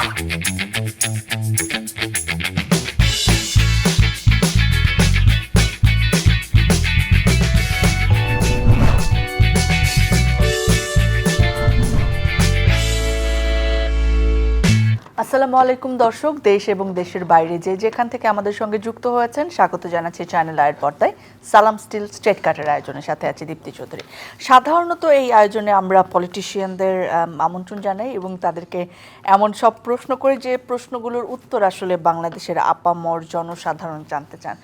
আসসালামু আলাইকুম দর্শক, দেশ এবং দেশের বাইরে যে যেখান থেকে আমাদের সঙ্গে যুক্ত হয়েছেন, স্বাগত জানাচ্ছি চ্যানেল আয়ের পর্দায়। সালাম স্টিল স্ট্রেট কাটের আয়োজনের সাথে আছে দীপ্তি চৌধুরী। সাধারণত এই আয়োজনে আমরা পলিটিশিয়ানদের আমন্ত্রণ জানাই এবং তাদেরকে এমন সব প্রশ্ন করি যে প্রশ্নগুলোর উত্তর আসলে বাংলাদেশের আপামর জনসাধারণ জানতে চান।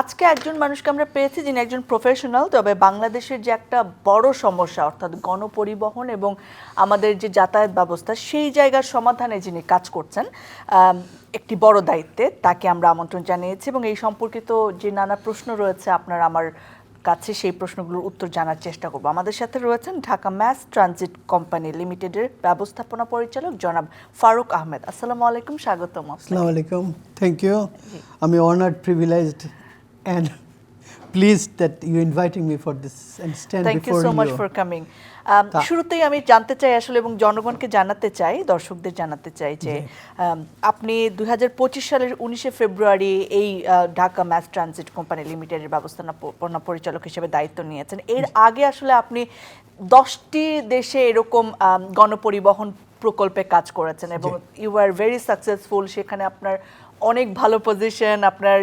আজকে একজন মানুষকে আমরা পেয়েছি যিনি একজন প্রফেশনাল তবে বাংলাদেশের যে একটা বড় সমস্যা, অর্থাৎ গণপরিবহন এবং আমাদের যে যাতায়াত ব্যবস্থা, সেই জায়গার সমাধানে যিনি কাজ করছেন একটি বড় দায়িত্বে তাকে আমরা আমন্ত্রণ জানিয়েছি এবং এই সম্পর্কিত যে নানা প্রশ্ন রয়েছে আপনার আমার কাছে সেই প্রশ্নগুলোর উত্তর জানার চেষ্টা করব। আমাদের সাথে রয়েছেন ঢাকা ম্যাস ট্রানজিট কোম্পানি লিমিটেডের ব্যবস্থাপনা পরিচালক জনাব ফারুক আহমেদ। আসসালামু আলাইকুম স্বাগতম আসসালামু আলাইকুম থ্যাংক ইউ আমি honoured privileged and pleased that you're inviting me for this and stand you before so much you. so for coming তা- শুরুতেই আমি জানতে চাই আসলে এবং জনগণকে জানাতে চাই দর্শকদের জানাতে চাই যে আম, আপনি দুই সালের উনিশে ফেব্রুয়ারি এই ঢাকা ম্যাস ট্রানজিট কোম্পানি লিমিটেডের ব্যবস্থাপনা পরিচালক হিসেবে দায়িত্ব নিয়েছেন। এর আগে আসলে আপনি দশটি দেশে এরকম গণপরিবহন প্রকল্পে কাজ করেছেন এবং ইউ আর ভেরি সাকসেসফুল সেখানে আপনার অনেক ভালো পজিশন আপনার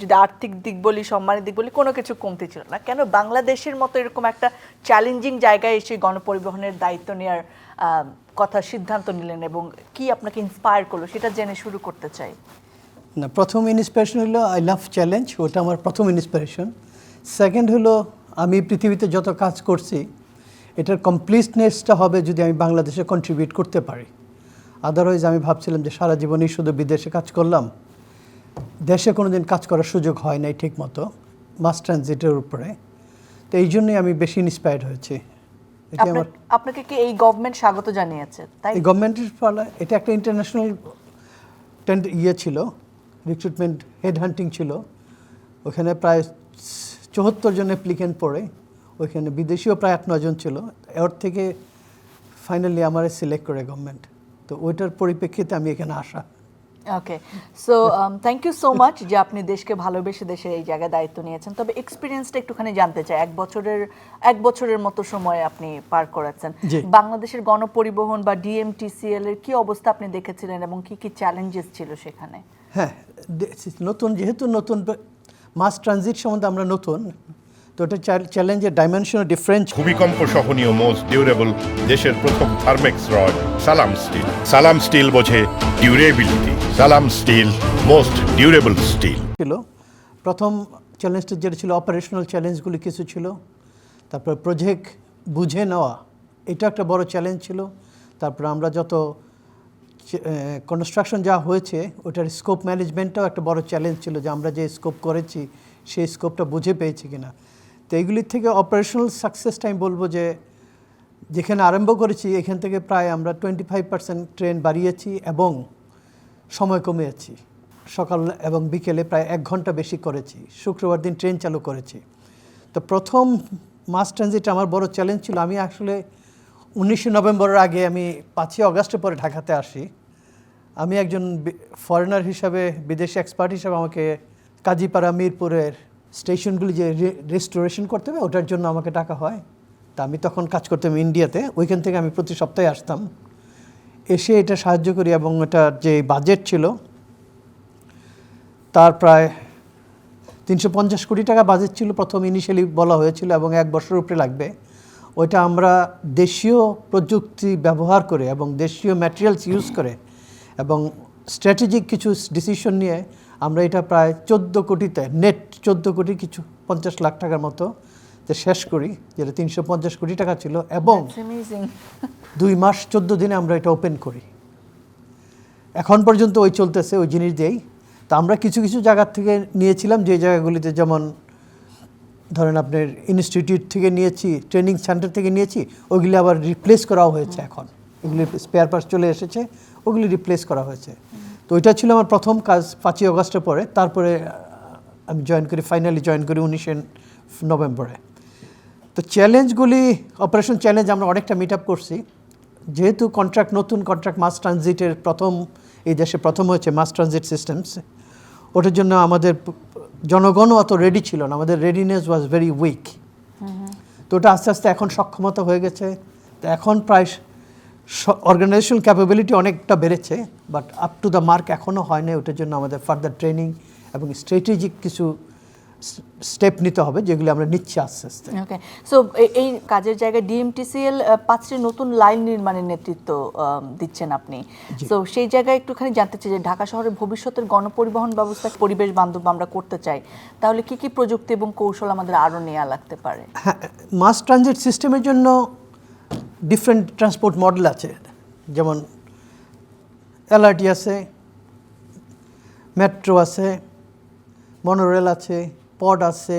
যদি আর্থিক দিক বলি, সম্মানের দিক বলি, কোনো কিছু কমতি ছিল না। কেন? বাংলাদেশের মতো এরকম একটা চ্যালেঞ্জিং জায়গায় এসে গণপরিবহনের দায়িত্ব নেওয়ার কথা সিদ্ধান্ত নিলেন এবং কি আপনাকে ইন্সপায়ার করল, সেটা জেনে শুরু করতে চাই। না, প্রথম ইন্সপিরেশন হলো আই লাভ চ্যালেঞ্জ ওটা আমার প্রথম ইন্সপিরেশন সেকেন্ড হলো, আমি পৃথিবীতে যত কাজ করছি, এটার কমপ্লিটনেসটা হবে যদি আমি বাংলাদেশে কন্ট্রিবিউট করতে পারি। আদারওয়াইজ আমি ভাবছিলাম যে সারা জীবনই শুধু বিদেশে কাজ করলাম। দেশে কোনো দিন কাজ করার সুযোগ হয় নাই ঠিক মতো মাস ট্রানজিটের উপরে। তো এই জন্যই আমি বেশি ইন্সপায়ার্ড হয়েছি। এটা আমার আপনাকে কি এই গভর্নমেন্ট স্বাগত জানিয়েছে তাই? এই গভর্নমেন্টের ফলে এটা একটা ইন্টারন্যাশনাল টেন্ড ইয়ে ছিল রিক্রুটমেন্ট হেড হান্টিং ছিল। ওখানে প্রায় চুয়াত্তর জন অ্যাপ্লিকেন্ট পড়ে। ওইখানে বিদেশিও প্রায় আট নজন ছিল। ওর থেকে ফাইনালি আমার সিলেক্ট করে গভর্নমেন্ট তো ওইটার পরিপ্রেক্ষিতে আমি এখানে আসা। Okay so thank you so much যে আপনি দেশকে ভালোবেসে দেশে এই জায়গায় দায়িত্ব নিয়েছেন। তবে এক্সপিরিয়েন্সটা একটুখানি জানতে চাই। এক বছরের এক বছরের মতো সময় আপনি পার করেছেন। বাংলাদেশের গণপরিবহন বা ডিএমটিসিএল এর কি অবস্থা আপনি দেখেছিলেন এবং কি কি চ্যালেঞ্জেস ছিল সেখানে? হ্যাঁ নতুন যেহেতু নতুন মাস ট্রানজিট সম্বন্ধে আমরা নতুন তো ওটা চ্যালেঞ্জের ডাইমেনশনও ডিফারেন্ট ভূমিকম্প সহনীয় মোস্ট ডিউরেবল দেশের প্রথম Thermex rod Salam steel Salam steel বোঝে durability Salam steel most durable steel ছিল। প্রথম চ্যালেঞ্জটা যেটা ছিল অপারেশনাল চ্যালেঞ্জগুলি কিছু ছিল। তারপর প্রজেক্ট বুঝে নেওয়া এটা একটা বড় চ্যালেঞ্জ ছিল। তারপর আমরা যত কনস্ট্রাকশন যা হয়েছে ওটার স্কোপ ম্যানেজমেন্টটাও একটা বড় চ্যালেঞ্জ ছিল যে আমরা যে স্কোপ করেছি সেই স্কোপটা বুঝে পেয়েছি কিনা। তো এইগুলির থেকে অপারেশনাল সাকসেসটা আমি বলব যে, যেখানে আরম্ভ করেছি, এখান থেকে প্রায় আমরা টোয়েন্টি ফাইভ পার্সেন্ট ট্রেন বাড়িয়েছি এবং সময় কমিয়েছি। সকাল এবং বিকেলে প্রায় এক ঘণ্টা বেশি করেছি। শুক্রবার দিন ট্রেন চালু করেছি। তো প্রথম মাস ট্রানজিট আমার বড় চ্যালেঞ্জ ছিল। আমি আসলে উনিশে নভেম্বরের আগে আমি পাঁচই অগাস্টের পরে ঢাকাতে আসি। আমি একজন ফরেনার হিসাবে, বিদেশি এক্সপার্ট হিসাবে আমাকে কাজীপাড়া, মিরপুরের স্টেশনগুলি যে রেস্টোরেশন করতে হবে, ওটার জন্য আমাকে টাকা হয়। তা আমি তখন কাজ করতাম ইন্ডিয়াতে, ওইখান থেকে আমি প্রতি সপ্তাহে আসতাম। এসে এটা সাহায্য করি এবং এটা যে বাজেট ছিল, তার প্রায় তিনশো পঞ্চাশ কোটি টাকা বাজেট ছিল প্রথম ইনিশিয়ালি বলা হয়েছিল এবং এক বছর উপরে লাগবে। ওইটা আমরা দেশীয় প্রযুক্তি ব্যবহার করে এবং দেশীয় ম্যাটেরিয়ালস ইউজ করে এবং স্ট্র্যাটেজিক কিছু ডিসিশন নিয়ে আমরা এটা প্রায় চোদ্দ কোটিতে নেট চোদ্দ কোটি কিছু পঞ্চাশ লাখ টাকার মতো যে শেষ করি যেটা তিনশো পঞ্চাশ কোটি টাকা ছিল এবং দুই মাস চোদ্দ দিনে আমরা এটা ওপেন করি। এখন পর্যন্ত ওই চলতেছে ওই জিনিস দিয়েই। তা আমরা কিছু কিছু জায়গার থেকে নিয়েছিলাম যে জায়গাগুলিতে যেমন ধরেন আপনার ইনস্টিটিউট থেকে নিয়েছি ট্রেনিং সেন্টার থেকে নিয়েছি ওগুলি আবার রিপ্লেস করাও হয়েছে এখন। এগুলি স্পেয়ার পার্টস চলে এসেছে ওগুলি রিপ্লেস করা হয়েছে। তো ওইটা ছিল আমার প্রথম কাজ পাঁচই অগস্টের পরে তারপরে আমি জয়েন করি ফাইনালি জয়েন করি উনিশে নভেম্বরে। তো চ্যালেঞ্জগুলি অপারেশন চ্যালেঞ্জ আমরা অনেকটা মিট আপ করছি। যেহেতু কন্ট্রাক্ট নতুন কন্ট্রাক্ট মাস ট্রানজিটের প্রথম এই দেশে প্রথম হয়েছে মাস ট্রানজিট সিস্টেমস ওটার জন্য আমাদের জনগণও অত রেডি ছিল না। আমাদের রেডিনেস ওয়াজ ভেরি উইক তো ওটা আস্তে আস্তে এখন সক্ষমতা হয়ে গেছে। তো এখন প্রায় অর্গানাইজেশন ক্যাপাবিলিটি অনেকটা বেড়েছে but up to the mark এখনও হয় না ওটার জন্য আমাদের ফার্দার ট্রেনিং এবং স্ট্র্যাটেজিক কিছু স্টেপ নিতে হবে যেগুলো আমরা নিচ্ছি আস্তে আস্তে। ওকে সো এই কাজের জায়গায় ডিএমটিসিএল পাঁচটি নতুন লাইন নির্মাণের নেতৃত্ব দিচ্ছেন আপনি। তো সেই জায়গায় একটুখানি জানতে চাই যে ঢাকা শহরের ভবিষ্যতের গণপরিবহন ব্যবস্থা পরিবেশ বান্ধব আমরা করতে চাই তাহলে কি কি প্রযুক্তি এবং কৌশল আমাদের আরও নেওয়া লাগতে পারে? হ্যাঁ মাস ট্রানজিট সিস্টেমের জন্য ডিফারেন্ট ট্রান্সপোর্ট মডেল আছে। যেমন এলআরটি আছে মেট্রো আছে মনোরেল আছে পড আছে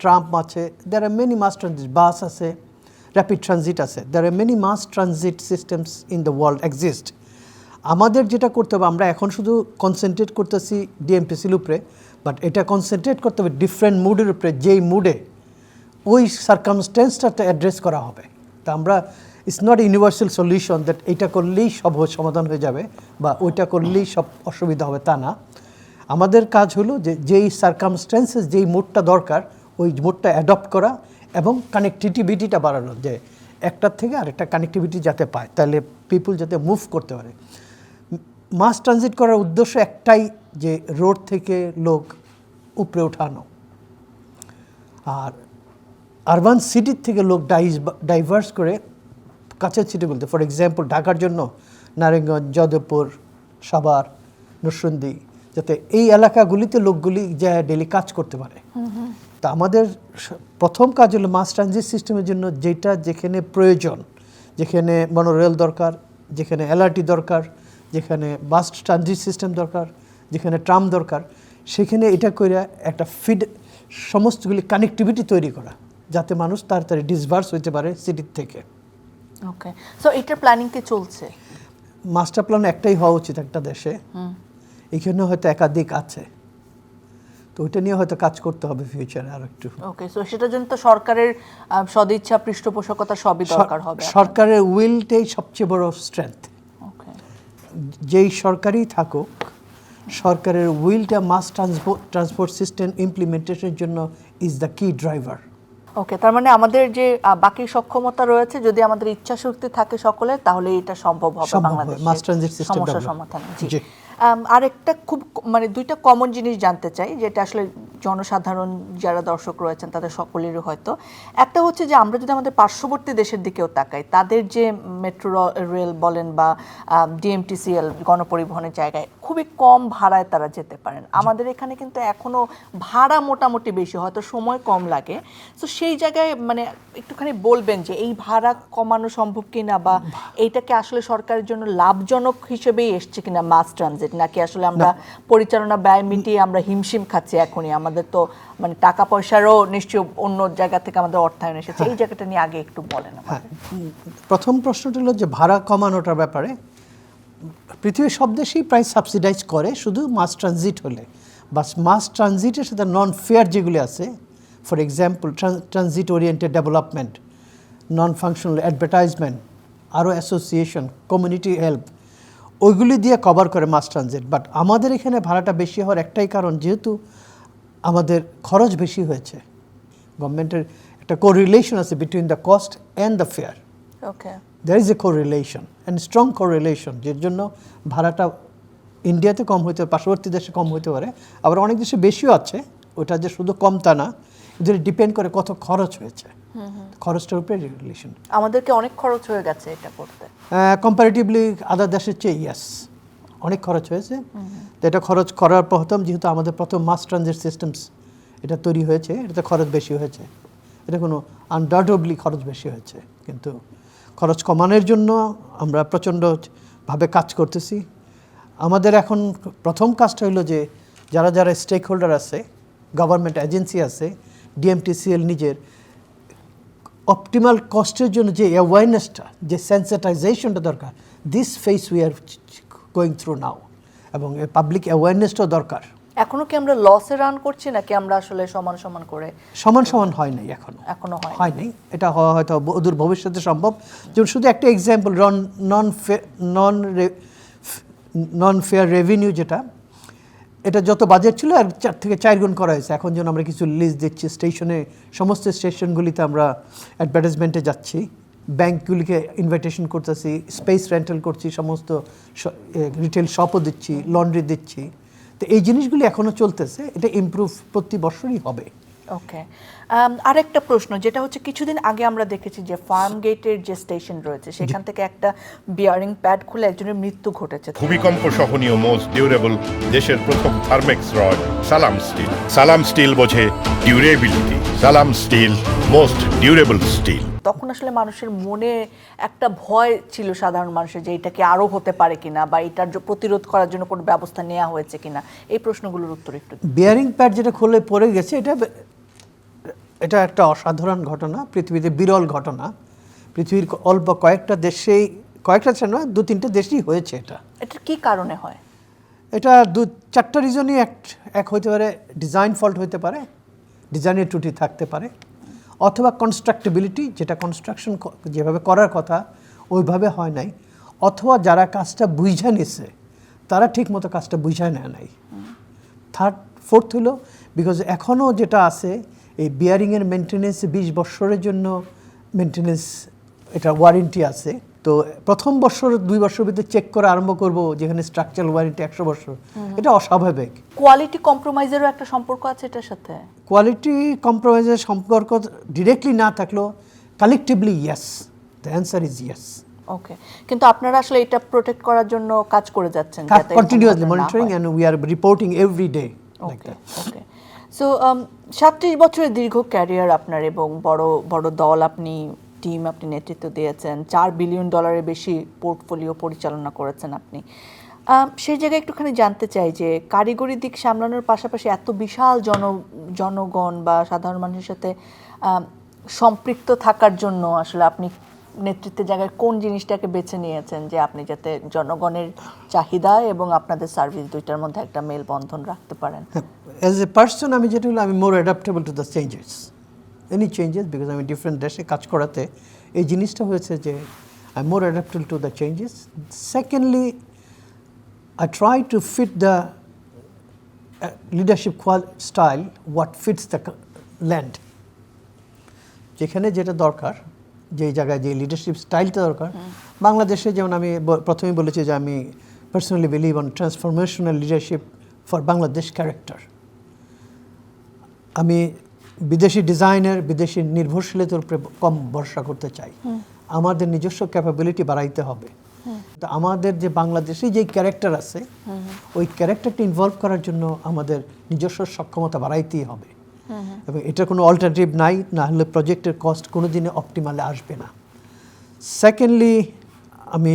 ট্রাম্প আছে there are many mass transit bus আছে র্যাপিড ট্রানজিট আছে. There are many mass transit systems in the world exist আমাদের যেটা করতে হবে, আমরা এখন শুধু কনসেন্ট্রেট করতেছি ডিএমটিসির উপরে বাট এটা কনসেন্ট্রেট করতে হবে ডিফারেন্ট মুডের উপরে, যেই মুডে ওই সার্কামস্টেন্সটাতে অ্যাড্রেস করা হবে। তা আমরা it's not universal solution that এটা করলেই সব সমাধান হয়ে যাবে, বা ওইটা করলেই সব অসুবিধা হবে তা না। আমাদের কাজ হলো যে, যেই সার্কামস্টেন্সেস যেই মোডটা দরকার, ওই মোডটা অ্যাডপ্ট করা এবং কানেক্টিভিটিটা বাড়ানো, যে একটার থেকে আরেকটা কানেক্টিভিটি যাতে পায়, তাহলে পিপুল যাতে মুভ করতে পারে। মাস ট্রানজিট করার উদ্দেশ্য একটাই যে রোড থেকে লোক উপরে ওঠানো। আর আরবান সিটির থেকে লোক ডাইভার্স করে কাছের সিটি বলতে ফর এক্সাম্পল ঢাকার জন্য নারায়ণগঞ্জ, যাদবপুর, সাভার, নরসিংদী যাতে এই এলাকাগুলিতে লোকগুলি যা ডেলি কাজ করতে পারে। তা আমাদের প্রথম কাজ হলো মাস ট্রানজিট সিস্টেমের জন্য যেটা যেখানে প্রয়োজন যেখানে মনোরেল দরকার যেখানে এলআরটি দরকার যেখানে বাস ট্রানজিট সিস্টেম দরকার যেখানে ট্রাম দরকার সেখানে এটা করে একটা ফিড সমস্তগুলি কানেক্টিভিটি তৈরি করা যাতে মানুষ তাড়াতাড়ি ডিসভার্স হইতে পারে সিটির থেকে। ওকে সো এটার প্ল্যানিং কি চলছে? মাস্টার প্ল্যান একটাই হওয়া উচিত একটা দেশে। এখানে হয়তো একাধিক আছে। তো ওইটা নিয়ে হয়তো কাজ করতে হবে ফিউচারে আর একটু। ওকে সো সেটার জন্য তো সরকারের সদিচ্ছা পৃষ্ঠপোষকতা সবই দরকার হবে সরকারের উইলটাই সবচেয়ে বড় স্ট্রেংথ যেই সরকারই থাকুক সরকারের উইলটা মাস ট্রান্সপোর্ট ট্রান্সপোর্ট সিস্টেম ইমপ্লিমেন্টেশনের জন্য is the key driver okay তার মানে আমাদের যে বাকি সক্ষমতা রয়েছে যদি আমাদের ইচ্ছা শক্তি থাকে সকলে তাহলে এটা সম্ভব হবে বাংলাদেশে। mass transit system সমস্যা সমাধান জি। আরেকটা খুব মানে দুইটা কমন জিনিস জানতে চাই যেটা আসলে জনসাধারণ যারা দর্শক রয়েছেন তাদের সকলেরই হয়তো। একটা হচ্ছে যে আমরা যদি আমাদের পার্শ্ববর্তী দেশের দিকেও তাকাই তাদের যে মেট্রো রেল বলেন বা ডিএমটিসিএল গণপরিবহনের জায়গায় খুবই কম ভাড়ায় তারা যেতে পারেন। আমাদের এখানে কিন্তু এখনও ভাড়া মোটামুটি বেশি হয়তো সময় কম লাগে। তো সেই জায়গায় মানে একটুখানি বলবেন যে এই ভাড়া কমানো সম্ভব কিনা বা এইটাকে আসলে সরকারের জন্য লাভজনক হিসেবেই এসছে কিনা মাস ট্রানজিট নাকি আসলে আমরা পরিচালনা ব্যয় মিটিয়ে আমরা হিমশিম খাচ্ছি এখনই? আমাদের তো মানে টাকা পয়সারও নিশ্চয়ই অন্য জায়গা থেকে আমাদের অর্থায়ন এসেছে। এই জায়গাটা নিয়ে আগে একটু বলেন। হ্যাঁ। প্রথম প্রশ্নটা হলো যে ভাড়া কমানোটার ব্যাপারে। পৃথিবীর সব দেশেই প্রায় সাবসিডাইজ করে শুধু মাস ট্রানজিট হলে। বাস মাস ট্রানজিটের সাথে নন ফেয়ার যেগুলি আছে for example transit oriented development non functional advertisement আরও অ্যাসোসিয়েশন কমিউনিটি হেল্প ওইগুলি দিয়ে কভার করে মাস ট্রানজিট বাট আমাদের এখানে ভাড়াটা বেশি হওয়ার একটাই কারণ যেহেতু আমাদের খরচ বেশি হয়েছে। গভর্নমেন্টের একটা কোরিলেশন আছে between the cost and the fare okay there is a correlation and strong correlation যের জন্য ভাড়াটা ইন্ডিয়াতে কম হইতে পার্শ্ববর্তী দেশে কম হইতে পারে। আবার অনেক দেশে বেশিও আছে ওটা যে শুধু কম তা না ডিপেন্ড করে কত খরচ হয়েছে। খরচটার উপরে রিলেশন আমাদেরকে অনেক খরচ হয়ে গেছে এটা করতে। কম্পারেটিভলি আদার দেশের চেয়ে ইয়াস অনেক খরচ হয়েছে। তো এটা খরচ করার প্রথম যেহেতু আমাদের প্রথম মাস ট্রানজিট সিস্টেমস এটা তৈরি হয়েছে এটাতে খরচ বেশি হয়েছে। এটা কোনো আনডাউটেবলি খরচ বেশি হয়েছে কিন্তু খরচ কমানোর জন্য আমরা প্রচণ্ডভাবে কাজ করতেছি। আমাদের এখন প্রথম কাজটা হলো যে যারা যারা স্টেক হোল্ডার আছে গভর্নমেন্ট এজেন্সি আছে ডিএমটিসিএল নিজের অপটিমাল কস্টের জন্য যে অ্যাওয়ারনেসটা যে সেন্সিটাইজেশনটা দরকার this phase we are going through now এবং পাবলিক অ্যাওয়ারনেসটাও দরকার। এখনও কি আমরা লসে রান করছি নাকি আমরা আসলে সমান সমান করে সমান সমান হয় নাই এখনও। এখনও হয় হয়নি এটা হওয়া হয়তো অদূর ভবিষ্যতে সম্ভব। যেমন শুধু একটা example non non non non fare revenue যেটা এটা যত বাজেট ছিল, আর চার থেকে চার গুণ করা হয়েছে। এখন যেন আমরা কিছু লিস্ট দিচ্ছি স্টেশনে সমস্ত স্টেশনগুলিতে আমরা অ্যাডভার্টাইজমেন্টে যাচ্ছি। ব্যাঙ্কগুলিকে ইনভাইটেশন করতেছি স্পেস রেন্টাল করছি, সমস্ত রিটেল শপও দিচ্ছি লন্ড্রি দিচ্ছি। তো এই জিনিসগুলি এখনও চলতেছে, এটা ইম্প্রুভ প্রতি বছরই হবে। ওকে আরেকটা প্রশ্ন যেটা হচ্ছে কিছুদিন আগে আমরা দেখেছি যে ফার্ম গেটের যে স্টেশন রয়েছে সেখান থেকে একটা বিয়ারিং প্যাড খুলে একজনের মৃত্যু ঘটেছে। ভূমিকম্প সহনীয় মোস্ট ডিউরেবল দেশের প্রথম Thermex rod Salam steel Salam steel বোঝে durability Salam steel most durable steel তখন আসলে মানুষের মনে একটা ভয় ছিল সাধারণ মানুষের যে এটা কি আরও হতে পারে কিনা বা এটার প্রতিরোধ করার জন্য কোনো ব্যবস্থা নেওয়া হয়েছে কিনা। এই প্রশ্নগুলোর উত্তর একটু বিয়ারিং প্যাড যেটা খুলে পড়ে গেছে এটা এটা একটা অসাধারণ ঘটনা পৃথিবীতে বিরল ঘটনা। পৃথিবীর অল্প কয়েকটা দেশেই কয়েকটা ছিল না দু তিনটে দেশেই হয়েছে এটা। এটা কি কারণে হয়? এটা দু চারটা রিজনই এক এক হইতে পারে ডিজাইন ফল্ট হইতে পারে ডিজাইনের ত্রুটি থাকতে পারে অথবা কনস্ট্রাক্টেবিলিটি যেটা কনস্ট্রাকশন যেভাবে করার কথা ওইভাবে হয় নাই অথবা যারা কাজটা বুঝে নিছে তারা ঠিকমতো কাজটা বুঝা নেয় নাই। থার্ড ফোর্থ হলো বিকজ এখনও যেটা আছে এই বিয়ারিংয়ের মেনটেনেন্স বিশ বছরের জন্য মেনটেনেন্স এটা ওয়ারেন্টি আছে। তো প্রথম বছর দুই বছর ভিতরে চেক করা আরম্ভ করব যেখানে স্ট্রাকচারাল ওয়ারেন্টি একশো বছর এটা অস্বাভাবিক। কোয়ালিটি কম্প্রোমাইজেরও একটা সম্পর্ক আছে এটার সাথে? কোয়ালিটি কম্প্রোমাইজের সম্পর্ক ডিরেক্টলি না থাকলেও collectively yes the answer is yes okay কিন্তু আপনারা আসলে এটা প্রোটেক্ট করার জন্য কাজ করে যাচ্ছেন continuously monitoring. And we are reporting every day okay okay so সাতত্রিশ um, বছরের দীর্ঘ ক্যারিয়ার আপনার এবং বড় বড় দল আপনি টিম আপনি নেতৃত্ব দিয়েছেন চার বিলিয়ন ডলারের বেশি পোর্টফোলিও পরিচালনা করেছেন আপনি। সেই জায়গায় একটুখানি জানতে চাই যে কারিগরি দিক সামলানোর পাশাপাশি এত বিশাল জন জনগণ বা সাধারণ মানুষের সাথে সম্পৃক্ত থাকার জন্য আসলে আপনি নেতৃত্বের জায়গায় কোন জিনিসটাকে বেছে নিয়েছেন যে আপনি যাতে জনগণের চাহিদা এবং আপনাদের সার্ভিস দুইটার মধ্যে একটা মেলবন্ধন রাখতে পারেন? অ্যাজ এ পার্সন আমি যেটা হলো, আমি more adaptable to the changes any changes because আমি ডিফারেন্ট দেশে কাজ করাতে এই জিনিসটা হয়েছে যে I more adaptable to the changes secondly I try to fit the leadership কোয়াল style what fits the land যেখানে যেটা দরকার যে জায়গায় যে লিডারশিপ স্টাইলটা দরকার। বাংলাদেশে যেমন আমি প্রথমেই বলেছি যে আমি personally believe on transformational leadership for Bangladesh character আমি বিদেশি ডিজাইনের বিদেশি নির্ভরশীলতার উপরে কম ভরসা করতে চাই। আমাদের নিজস্ব ক্যাপাবিলিটি বাড়াইতে হবে। তো আমাদের যে বাংলাদেশে যে ক্যারেক্টার আছে ওই ক্যারেক্টারটা ইনভলভ করার জন্য আমাদের নিজস্ব সক্ষমতা বাড়াইতেই হবে। এবং এটা কোনো অল্টারনেটিভ নাই না হলে প্রজেক্টের কস্ট কোনো দিনে অপটিমালে আসবে না। সেকেন্ডলি আমি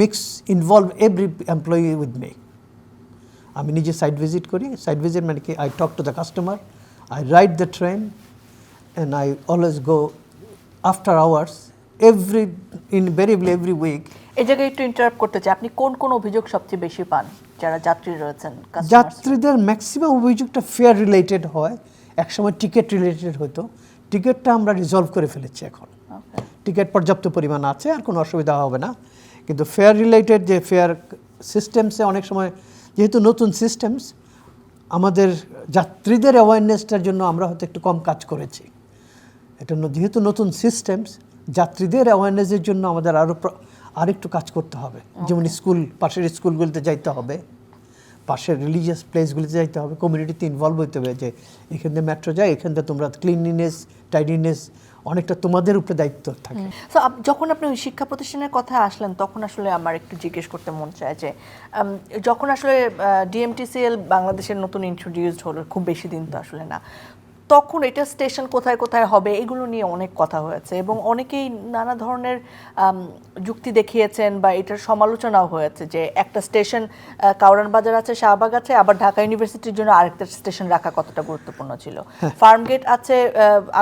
mix involve every employee with me আমি নিজে সাইট ভিজিট করি। সাইট ভিজিট মানে কি? I talk to the customer I ride the train and I always go after hours every in invariably every week এই জায়গায় একটু interrupt করতে চাই। আপনি কোন কোন অভিযোগ সবচেয়ে বেশি পান? যারা যাত্রী রয়েছেন যাত্রীদের ম্যাক্সিমাম অভিযোগটা ফেয়ার রিলেটেড হয়। একসময় টিকিট রিলেটেড হতো। টিকিটটা আমরা রিজলভ করে ফেলেছি এখন। টিকিট পর্যাপ্ত পরিমাণ আছে আর কোনো অসুবিধা হবে না। কিন্তু ফেয়ার রিলেটেড যে ফেয়ার সিস্টেমসে অনেক সময় যেহেতু নতুন সিস্টেমস আমাদের যাত্রীদের অ্যাওয়ারনেসটার জন্য আমরা হয়তো একটু কম কাজ করেছি। এটা যেহেতু নতুন সিস্টেমস যাত্রীদের অ্যাওয়ারনেসের জন্য আমাদের আরও আরেকটু কাজ করতে হবে। যেমন স্কুল পাশের স্কুলগুলিতে যাইতে হবে পাশের রিলিজিয়াস প্লেসগুলিতে যাইতে হবে কমিউনিটিতে ইনভলভ হইতে হবে যে এখান থেকে মেট্রো যায় এখান থেকে তোমরা ক্লিনলিনেস টাইডিনেস অনেকটা তোমাদের উপরে দায়িত্ব থাকে। আপ- যখন আপনি ওই শিক্ষা প্রতিষ্ঠানের কথা আসলেন তখন আসলে আমার একটু জিজ্ঞেস করতে মন চায় যে যখন আসলে ডিএমটিসিএল বাংলাদেশের নতুন ইন্ট্রোডিউসড হলো খুব বেশি দিন তো আসলে না। তখন এটা স্টেশন কোথায় কোথায় হবে এগুলো নিয়ে অনেক কথা হয়েছে এবং অনেকেই নানা ধরনের যুক্তি দেখিয়েছেন বা এটার সমালোচনাও হয়েছে যে একটা স্টেশন কাউরান বাজার আছে শাহবাগ আছে আবার ঢাকা ইউনিভার্সিটির জন্য আরেকটা স্টেশন রাখা কতটা গুরুত্বপূর্ণ ছিল। ফার্মগেট আছে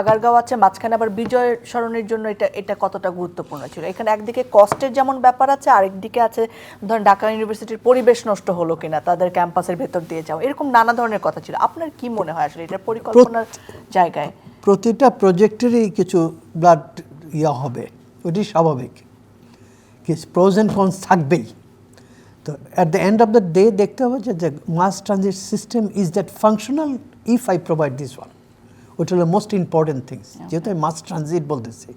আগারগাঁও আছে মাঝখানে আবার বিজয় সরণের জন্য এটা এটা কতটা গুরুত্বপূর্ণ ছিল। এখানে একদিকে কষ্টের যেমন ব্যাপার আছে আরেকদিকে আছে ধরেন ঢাকা ইউনিভার্সিটির পরিবেশ নষ্ট হলো কিনা তাদের ক্যাম্পাসের ভেতর দিয়ে যাওয়া এরকম নানা ধরনের কথা ছিল। আপনার কি মনে হয় আসলে এটার পরিকল্পনার জায়গায়। প্রতিটা প্রজেক্টেরই কিছু ব্লাড ইয়া হবে ওটি স্বাভাবিক। কিছু প্রোজ অ্যান্ড কনস থাকবেই। তো at the end of the day দেখতে হবে যে mass transit system is that functional if I provide this one ওটা হলো মোস্ট ইম্পর্টেন্ট থিংস যেহেতু আমি মাস ট্রানজিট বলতেছি।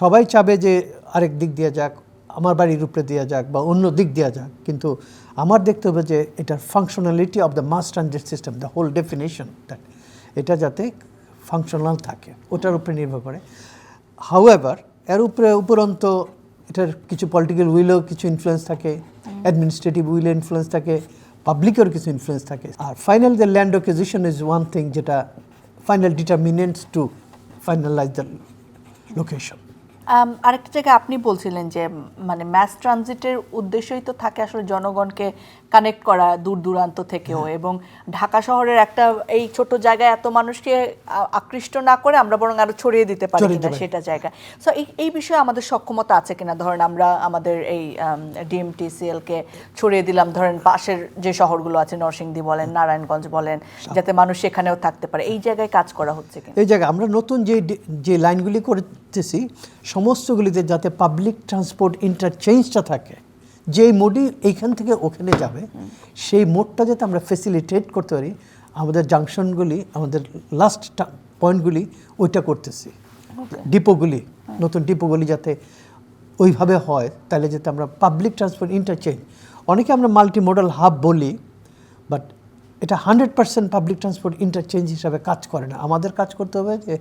সবাই চাবে যে আরেক দিক দিয়ে যাক আমার বাড়ির উপরে দেওয়া যাক বা অন্য দিক দেওয়া যাক। কিন্তু আমার দেখতে হবে যে এটার functionality of the mass transit system the whole definition that এটা যাতে ফাংশনাল থাকে ওটার উপরে নির্ভর করে। হাউএভার এর উপরে উপরন্ত এটার কিছু পলিটিক্যাল উইলেও কিছু ইনফ্লুয়েন্স থাকে অ্যাডমিনিস্ট্রেটিভ উইলে ইনফ্লুয়েন্স থাকে পাবলিকের কিছু ইনফ্লুয়েন্স থাকে। আর final the land acquisition is one thing যেটা final determinants to finalise the location আরেকটা জায়গায় আপনি বলছিলেন যে মানে ম্যাস ট্রানজিটের উদ্দেশ্যই তো থাকে আসলে জনগণকে কানেক্ট করা দূর দূরান্ত থেকেও হ্যাঁ। এবং ঢাকা শহরের একটা এই ছোট জায়গায় এত মানুষকে আকৃষ্ট না করে আমরা বরং আরও ছড়িয়ে দিতে পারি কিনা সেটা জায়গা। সো এই এই বিষয়ে আমাদের সক্ষমতা আছে কিনা? ধরেন আমরা আমাদের এই ডিএমটিসিএল কে ছড়িয়ে দিলাম। ধরেন পাশের যে শহরগুলো আছে নরসিংদী বলেন নারায়ণগঞ্জ বলেন যাতে মানুষ সেখানেও থাকতে পারে। এই জায়গায় কাজ করা হচ্ছে কিনা? এই জায়গায় আমরা নতুন যে যে লাইনগুলি করতেছি সমস্তগুলিতে যাতে পাবলিক ট্রান্সপোর্ট ইন্টারচেঞ্জটা থাকে যেই মোডই এইখান থেকে ওখানে যাবে সেই মোডটা যাতে আমরা ফেসিলিটেট করতে পারি আমাদের জাংশনগুলি আমাদের লাস্ট পয়েন্টগুলি ওইটা করতেছি। ডিপোগুলি নতুন ডিপোগুলি যাতে ওইভাবে হয় তাহলে যাতে আমরা পাবলিক ট্রান্সপোর্ট ইন্টারচেঞ্জ অনেকে আমরা মাল্টি মডেল হাব বলি বাট এটা hundred percent public transport interchange হিসাবে কাজ করে না। আমাদের কাজ করতে হবে যে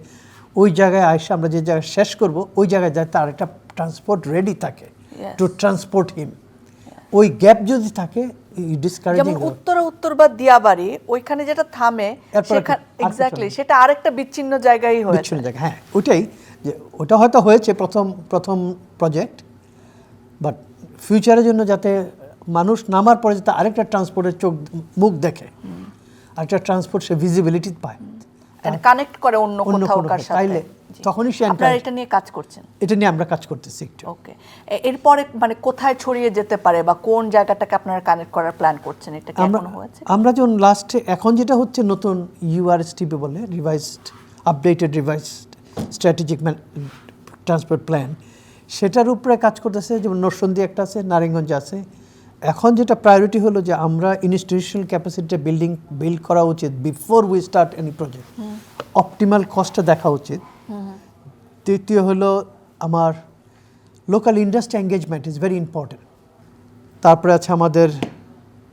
ওই জায়গায় আসে আমরা যে জায়গায় শেষ করব ওই জায়গায় যাতে আর একটা ট্রান্সপোর্ট রেডি থাকে টু ট্রান্সপোর্ট হিম ওই গ্যাপ যদি থাকে যেমন উত্তরা উত্তর বা দিয়াবাড়ি ওইখানে যেটা থামে এক্স্যাক্টলি সেটা আরেকটা বিচ্ছিন্ন জায়গায় হয়েছে বিচ্ছিন্ন জায়গা হ্যাঁ ওটাই যে ওটা হয়তো হয়েছে প্রথম প্রথম প্রজেক্ট বাট ফিউচারের জন্য যাতে মানুষ নামার পরে যাতে আরেকটা ট্রান্সপোর্টের চোখ মুখ দেখে আরেকটা ট্রান্সপোর্ট সে ভিজিবিলিটি পায়। কানেক্ট করে অন্য কোথাও কার সাথে তাইলে। তখনই সে আপনারা এটা নিয়ে কাজ করছেন? এটা নিয়ে আমরা কাজ করতেছি একটু। ওকে। এরপরে মানে কোথায় ছড়িয়ে যেতে পারে বা কোন জায়গাটাকে আপনারা কানেক্ট করার প্ল্যান করছেন? এটা কি এখনও হয়েছে? আমরা যখন লাস্টে এখন যেটা হচ্ছে নতুন ইউআরএসটিপি বলে revised updated revised strategic transport plan সেটার উপরে কাজ করতেছে যেমন নরসন্দী একটা আছে নারায়ণগঞ্জ আছে। এখন যেটা প্রায়োরিটি হলো যে আমরা ইনস্টিটিউশনাল ক্যাপাসিটি বিল্ডিং বিল্ড করা উচিত before we start any project optimal কস্টটা দেখা উচিত। তৃতীয় হলো আমার local industry engagement is very important তারপরে আছে আমাদের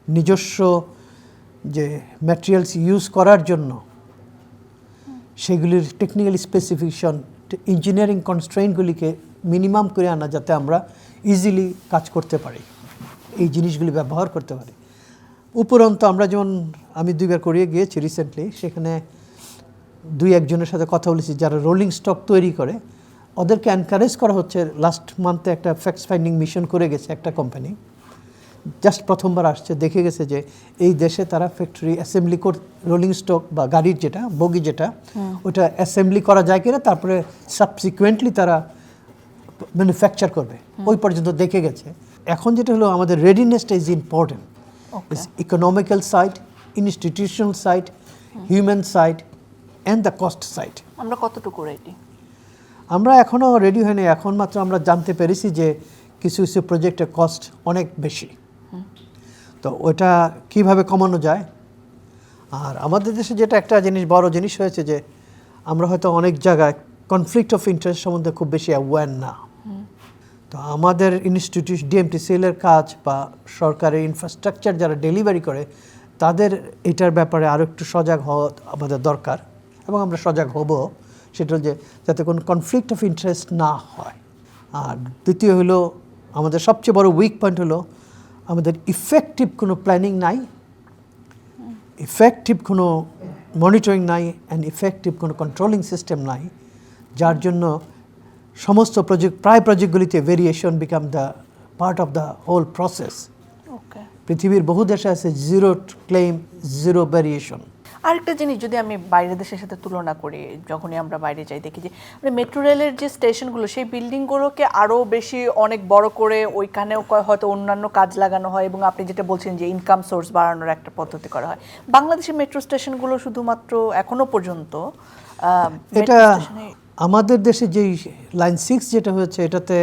নিজস্ব যে ম্যাটেরিয়ালস ইউজ করার জন্য সেগুলির টেকনিক্যাল স্পেসিফিকেশন ইঞ্জিনিয়ারিং কনস্ট্রেইনগুলিকে মিনিমাম করে আনা যাতে আমরা ইজিলি কাজ করতে পারি, এই জিনিসগুলি ব্যবহার করতে পারি। উপরন্ত আমরা যেমন আমি দুইবার করিয়ে গিয়েছি রিসেন্টলি সেখানে দুই একজনের সাথে কথা বলেছি যারা রোলিং স্টক তৈরি করে ওদেরকে এনকারেজ করা হচ্ছে লাস্ট মান্থে একটা ফ্যাক্স ফাইন্ডিং মিশন করে গেছে একটা কোম্পানি জাস্ট প্রথমবার আসছে দেখে গেছে যে এই দেশে তারা ফ্যাক্টরি অ্যাসেম্বলি কর রোলিং স্টক বা গাড়ির যেটা বগি যেটা ওটা অ্যাসেম্বলি করা যায় কিনা তারপরে সাবসিকুয়েন্টলি তারা ম্যানুফ্যাকচার করবে। ওই পর্যন্ত দেখে গেছে। এখন যেটা হলো আমাদের রেডিনেসটা is important economical side institutional side human side and the cost side আমরা কতটুকু রেডি আমরা এখনও রেডি হয়নি এখন মাত্র আমরা জানতে পেরেছি যে কিছু কিছু প্রজেক্টের কস্ট অনেক বেশি। তো ওটা কীভাবে কমানো যায়? আর আমাদের দেশে যেটা একটা জিনিস বড় জিনিস হয়েছে যে আমরা হয়তো অনেক জায়গায় কনফ্লিক্ট অফ ইন্টারেস্ট সম্বন্ধে খুব বেশি অ্যাওয়ার না। তো আমাদের ইনস্টিটিউট ডিএমটিসিএলের কাজ বা সরকারের ইনফ্রাস্ট্রাকচার যারা ডেলিভারি করে তাদের এটার ব্যাপারে আরও একটু সজাগ হওয়া আমাদের দরকার। এবং আমরা সজাগ হব সেটা যে যাতে কোনো কনফ্লিক্ট অফ ইন্টারেস্ট না হয়। আর দ্বিতীয় হলো আমাদের সবচেয়ে বড় উইক পয়েন্ট হলো আমাদের ইফেক্টিভ কোনো প্ল্যানিং নাই ইফেক্টিভ কোনো মনিটরিং নাই অ্যান্ড ইফেক্টিভ কোনো কন্ট্রোলিং সিস্টেম নাই যার জন্য সমস্ত প্রজেক্ট প্রায় প্রজেক্টগুলিতে variation become the part of the whole process পৃথিবীর বহু দেশে আছে জিরো ক্লেম জিরো ভ্যারিয়েশন আরেকটা জিনিস যদি আমি বাইরের দেশের সাথে তুলনা করি যখনই আমরা বাইরে যাই দেখি যে মানে মেট্রো রেলের যে স্টেশনগুলো সেই বিল্ডিংগুলোকে আরও বেশি অনেক বড় করে ওইখানেও হয়তো অন্যান্য কাজ লাগানো হয় এবং আপনি যেটা বলছেন যে ইনকাম সোর্স বাড়ানোর একটা পদ্ধতি করা হয়। বাংলাদেশের মেট্রো স্টেশনগুলো শুধুমাত্র এখনও পর্যন্ত এটা আমাদের দেশে যেই লাইন সিক্স যেটা হয়েছে এটাতে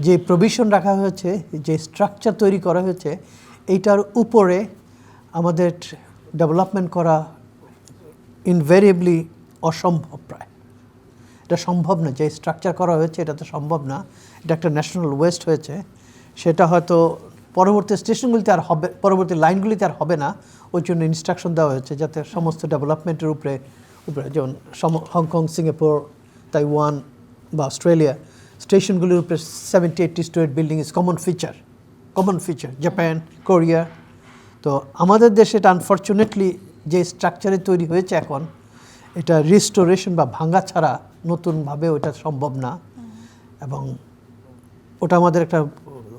যে প্রভিশন রাখা হয়েছে যে স্ট্রাকচার তৈরি করা হয়েছে এইটার উপরে আমাদের ডেভেলপমেন্ট করা ইনভেরিয়েবলি অসম্ভব প্রায়। এটা সম্ভব না, যে স্ট্রাকচার করা হয়েছে এটা তো সম্ভব না। এটা একটা ন্যাশনাল ওয়েস্ট হয়েছে। সেটা হয়তো পরবর্তী স্টেশনগুলিতে আর হবে, পরবর্তী লাইনগুলিতে আর হবে না। ওই জন্য ইনস্ট্রাকশন দেওয়া হয়েছে যাতে সমস্ত ডেভেলপমেন্টের উপরে উপরে যেমন হংকং, সিঙ্গাপুর, তাইওয়ান বা অস্ট্রেলিয়া, স্টেশনগুলির উপরে seventy eighty storeyed building is common feature common feature Japan Korea তো আমাদের দেশে এটা আনফর্চুনেটলি যে স্ট্রাকচারে তৈরি হয়েছে এখন এটা রিস্টোরেশন বা ভাঙা ছাড়া নতুনভাবে ওটা সম্ভব না। এবং ওটা আমাদের একটা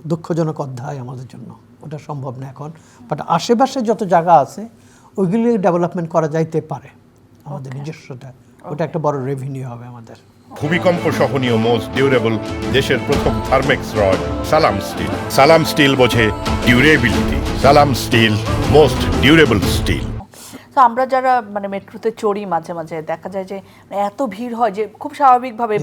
দুঃখজনক অধ্যায় আমাদের জন্য। ওটা সম্ভব না এখন। বাট আশেপাশে যত জায়গা আছে ওইগুলি ডেভেলপমেন্ট করা যাইতে পারে। আমাদের নিজস্বটা। ওটা একটা বড় রেভিনিউ হবে আমাদের। ভূমিকম্প সহনীয় মোস্ট ডিউরেবল দেশের প্রথম Thermex rod, Salam steel. Salam steel বোঝে durability. Salam steel, most durable steel. তো আমরা যারা মানে মেট্রোতে চড়ি মাঝে মাঝে দেখা যায় যে মানে এত ভিড় হয় যে খুব স্বাভাবিকভাবে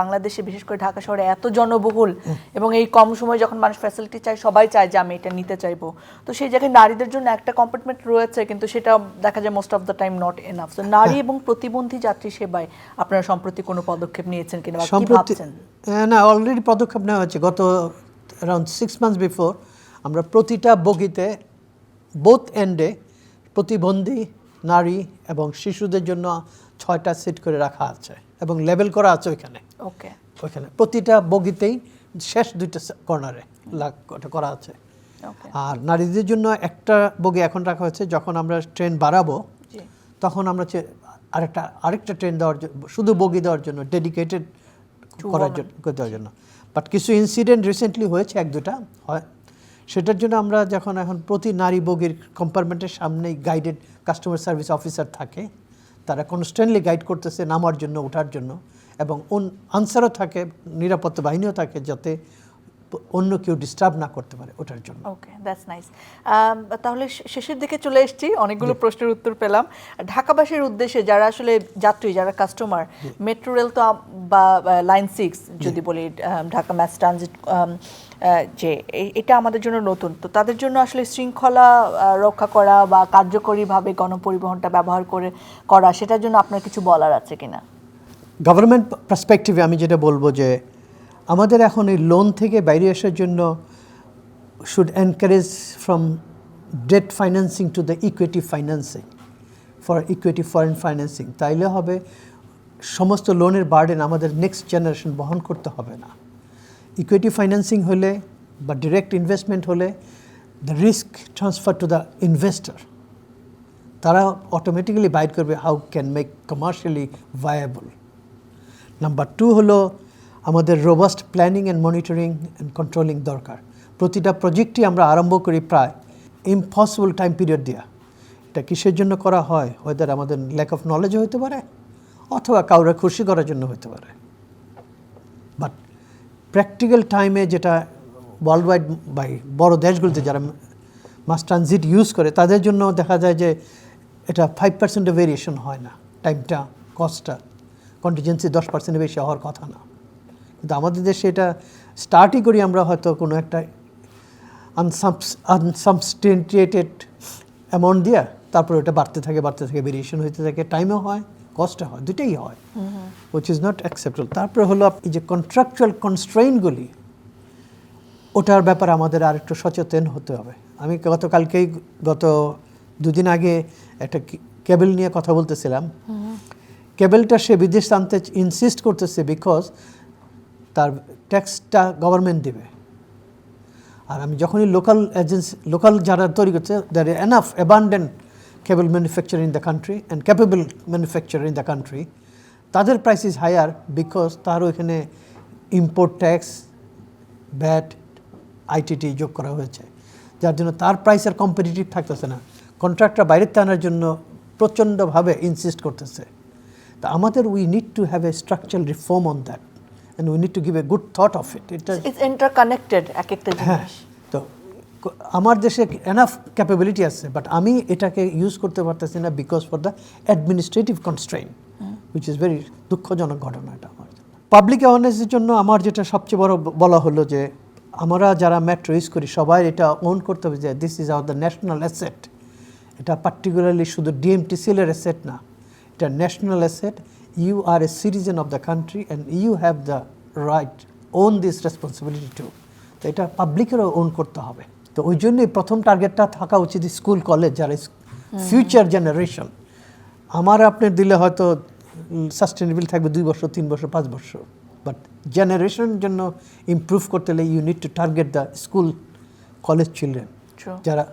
বাংলাদেশে বিশেষ করে ঢাকা শহরে এত জনবহুল এবং এই কম সময়ে যখন মানুষ ফ্যাসিলিটি চায় সবাই চায় যে আমি এটা নিতে চাইব। তো সেই জায়গায় নারীদের জন্য একটা কম্পার্টমেন্ট রয়েছে কিন্তু সেটা দেখা যায় most of the time not enough তো নারী এবং প্রতিবন্ধী যাত্রী সেবায় আপনারা সম্প্রতি কোনো পদক্ষেপ নিয়েছেন কিনা বা কি ভাবছেন? হ্যাঁ, না অলরেডি পদক্ষেপ নেওয়া হয়েছে। গত অ্যারাউন্ড সিক্স মান্থস বিফোর আমরা প্রতিটা বগিতে বোথ এন্ডে প্রতিবন্ধী নারী এবং শিশুদের জন্য ছয়টা সিট করে রাখা আছে এবং লেবেল করা আছে ওইখানে। ওকে। ওইখানে। প্রতিটা বগিতেই শেষ দুইটা কর্নারে লাগ ওটা করা আছে। আর নারীদের জন্য একটা বগি এখন রাখা হয়েছে যখন আমরা ট্রেন বাড়াবো তখন আমরা আরেকটা আরেকটা ট্রেন দেওয়ার জন্য শুধু বগি দেওয়ার জন্য ডেডিকেটেড করার জন্য করে দেওয়ার জন্য। বাট কিছু ইনসিডেন্ট রিসেন্টলি হয়েছে এক দুটা হয় সেটার জন্য আমরা যখন এখন প্রতি নারী বগির কম্পার্টমেন্টের সামনেই গাইডেড কাস্টমার সার্ভিস অফিসার থাকে, তারা কনস্ট্যান্টলি গাইড করতেছে নামার জন্য, ওঠার জন্য এবং আনসারও থাকে, নিরাপত্তা বাহিনীও থাকে যাতে অন্য কেউ ডিস্টার্ব না করতে পারে ওটার জন্য। ওকে দ্যাটস নাইস তাহলে শেষের দিকে চলে এসেছি অনেকগুলো প্রশ্নের উত্তর পেলাম। ঢাকাবাসীর উদ্দেশ্যে যারা আসলে যাত্রী যারা কাস্টমার মেট্রো রেল তো বা লাইন সিক্স যদি বলি ঢাকা ম্যাস ট্রানজিট যে এ- এটা আমাদের জন্য নতুন। তো তাদের জন্য আসলে শৃঙ্খলা রক্ষা করা বা কার্যকরীভাবে গণপরিবহনটা ব্যবহার করে করা সেটার জন্য আপনার কিছু বলার আছে কিনা? গভর্নমেন্ট পার্সপেক্টিভে আমি যেটা বলব যে আমাদের এখন এই লোন থেকে বাইরে আসার জন্য should encourage from debt financing to the equity financing for equity foreign financing তাইলে হবে সমস্ত লোনের বার্ডেন আমাদের নেক্সট জেনারেশন বহন করতে হবে না। ইকুইটি ফাইন্যান্সিং হলে বা ডিরেক্ট ইনভেস্টমেন্ট হলে the risk transfer to the investor তারা অটোমেটিক্যালি বাইট করবে how can make commercially viable number two হলো আমাদের robust planning and monitoring and controlling দরকার। প্রতিটা প্রজেক্টই আমরা আরম্ভ করি প্রায় ইম্পসিবল টাইম পিরিয়ড দেওয়া এটা কিসের জন্য করা হয়? ওয়েদার আমাদের ল্যাক অফ নলেজও হতে পারে, অথবা কাউরে খুশি করার জন্য হতে পারে। বাট প্র্যাকটিক্যাল টাইমে যেটা ওয়ার্ল্ড ওয়াইড বাই বড় দেশগুলিতে যারা মাস ট্রানজিট ইউজ করে, তাদের জন্য দেখা যায় যে এটা ফাইভ পার্সেন্টে ভেরিয়েশন হয় না। টাইমটা কস্টটা কন্টিজেন্সি দশ পার্সেন্টের বেশি হওয়ার কথা না। কিন্তু আমাদের দেশে এটা স্টার্টই করি আমরা হয়তো কোনো একটা আনসাবস্টেন্টিয়েটেড অ্যামাউন্ট দিয়া তারপরে ওটা বাড়তে থাকে বাড়তে থাকে ভেরিয়েশন হইতে থাকে টাইমও হয় কস্টে হয় দুটাই হয় উইচ ইজ নট অ্যাকসেপ্টেবল তারপরে হলো এই যে কন্ট্রাকচুয়াল কনস্ট্রেইনগুলি ওটার ব্যাপারে আমাদের আর একটু সচেতন হতে হবে। আমি গতকালকেই গত দুদিন আগে একটা কেবল নিয়ে কথা বলতেছিলাম। কেবলটা সে বিদেশ আনতে ইনসিস্ট করতেছে বিকজ তার ট্যাক্সটা গভর্নমেন্ট দেবে। আর আমি যখনই লোকাল এজেন্সি লোকাল যারা তৈরি করছে there enough abundant cable manufacture in the country and capable manufacture in the country তাদের প্রাইস ইজ হায়ার বিকজ তার ওইখানে ইম্পোর্ট ট্যাক্স ভ্যাট আইটিটি যোগ করা হয়েছে। যার জন্য তার প্রাইস আর কম্পিটিটিভ থাকতেছে না। কন্ট্রাক্টর বাইরের আনার জন্য প্রচণ্ডভাবে ইনসিস্ট করতেছে। তা আমাদের we need to have a structural reform on that and we need to give a good thought of it এটা ইটস ইন্টারকানেক্টেড এক একটা হ্যাঁ জিনিস। তো আমার দেশে এনাফ ক্যাপাবিলিটি আছে বাট আমি এটাকে ইউজ করতে পারতেছি না because for the administrative constraint which is very দুঃখজনক ঘটনা এটা আমার জন্য। পাবলিক অ্যাওয়ারনেসের জন্য আমার যেটা সবচেয়ে বড় বলা হলো যে আমরা যারা মেট্রো ইউজ করি সবাই এটা ওন করতে হবে যে this is our the national asset এটা পার্টিকুলারলি শুধু ডিএমটিসিএলের অ্যাসেট না এটা national asset you are a citizen of the country and you have the right own this responsibility to তো এটা পাবলিকেরও ওন করতে হবে। তো ওই জন্যই প্রথম টার্গেটটা থাকা উচিত স্কুল কলেজ যারা ফিউচার জেনারেশন আমার আপনার দিলে হয়তো সাস্টেনেবল থাকবে দুই বছর তিন বছর পাঁচ বছর। বাট জেনারেশনের জন্য ইমপ্রুভ করতে হলে you need to target the school college children. যারা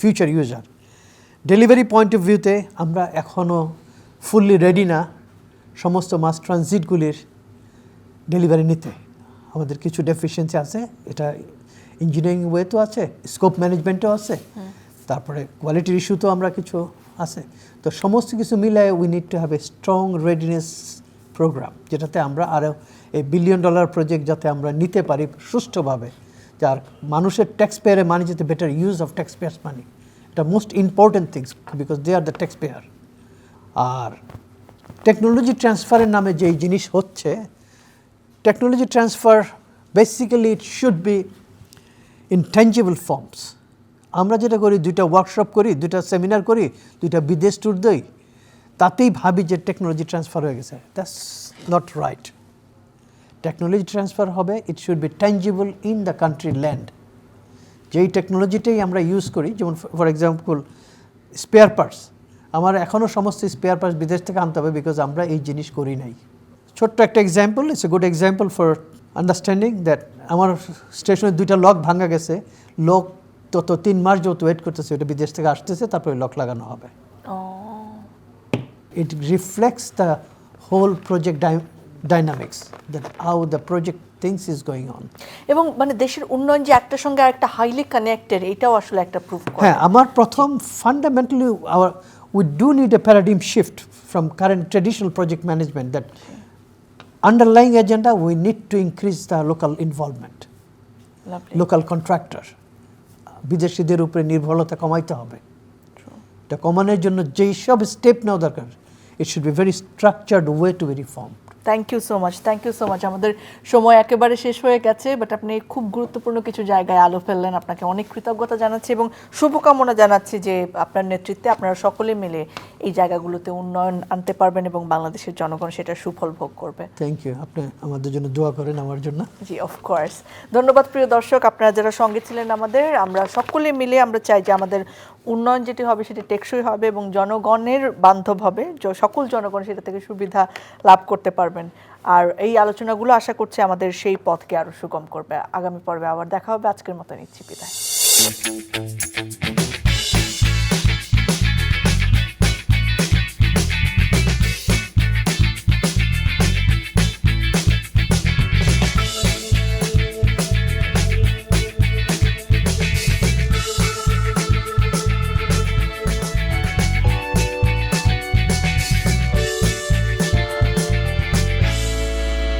future user delivery point of ভিউতে আমরা এখনও ফুললি রেডি না। সমস্ত মাস ট্রানজিটগুলির ডেলিভারি নিতে। আমাদের কিছু ডেফিসিয়েন্সি আছে এটা ইঞ্জিনিয়ারিং ওয়েতেও আছে স্কোপ ম্যানেজমেন্টও আছে তারপরে কোয়ালিটির ইস্যুতেও আমরা কিছু আছে। তো সমস্ত কিছু মিলায় we need to have a strong readiness programme যেটাতে আমরা আরও এই বিলিয়ন ডলার প্রজেক্ট যাতে আমরা নিতে পারি সুষ্ঠুভাবে যার মানুষের ট্যাক্স পেয়ারে মানি যাতে better use of taxpayers money এটা most important things because they are the taxpayer R technology ট্রান্সফারের নামে যেই জিনিস হচ্ছে technology transfer basically it should be in tangible forms আমরা যেটা করি, দুইটা ওয়ার্কশপ করি, দুইটা সেমিনার করি, দুইটা বিদেশ ট্যুর দিই, তাতেই ভাবি যে টেকনোলজি ট্রান্সফার হয়ে গেছে। That's not right technology transfer হবে it should be tangible in the country land যেই টেকনোলজিটাই আমরা ইউজ করি, যেমন ফর এক্সাম্পল স্পেয়ার পার্টস আমার এখনও সমস্ত স্পেয়ার পার্টস বিদেশ থেকে আনতে হবে বিকজ আমরা এই জিনিস করি নাই। ছোট্ট একটা example it's a good example for understanding that আমার স্টেশনের দুইটা লক ভাঙা গেছে। লক তত তিন মাস যত ওয়েট করতেছে ওটা বিদেশ থেকে আসতেছে তারপরে লক লাগানো হবে। It reflects the whole project dynamics that how the project thinks is going on এবং মানে দেশের উন্নয়ন যে একটার সঙ্গে আরেকটা হাইলি কানেক্টেড এটাও আসলে একটা প্রুফ হ্যাঁ আমার প্রথম fundamentally our we do need a paradigm shift from current traditional project management that underlying agenda we need to increase the local involvement Lovely. Local contractor বিদেশিদের উপরে নির্ভরতা কমাইতে হবে এটা কমানোর জন্য যেই সব স্টেপ নেওয়া দরকার it should be very structured way to be reform thank you so much thank you so much আমাদের সময় একেবারে শেষ হয়ে গেছে বাট আপনি খুব গুরুত্বপূর্ণ কিছু জায়গায় আলো ফেললেন। আপনাকে অনেক কৃতজ্ঞতা জানাচ্ছি এবং শুভকামনা জানাচ্ছি যে আপনার নেতৃত্বে আপনারা সকলে মিলে এই জায়গাগুলোতে উন্নয়ন আনতে পারবেন এবং বাংলাদেশের জনগণ সেটা সুফল ভোগ করবে। থ্যাংক ইউ আপনি আমাদের জন্য দোয়া করেন আমার জন্য। জি অফকোর্স ধন্যবাদ প্রিয় দর্শক আপনারা যারা সঙ্গে ছিলেন আমাদের আমরা সকলে মিলে আমরা চাই যে আমাদের উন্নয়ন যেটি হবে সেটি টেকসই হবে এবং জনগণের বান্ধব হবে সকল জনগণ সেটা থেকে সুবিধা লাভ করতে পারবেন। আর এই আলোচনাগুলো আশা করছি আমাদের সেই পথকে আরও সুগম করবে। আগামী পর্বে আবার দেখা হবে। আজকের মতো নিচ্ছি বিদায়।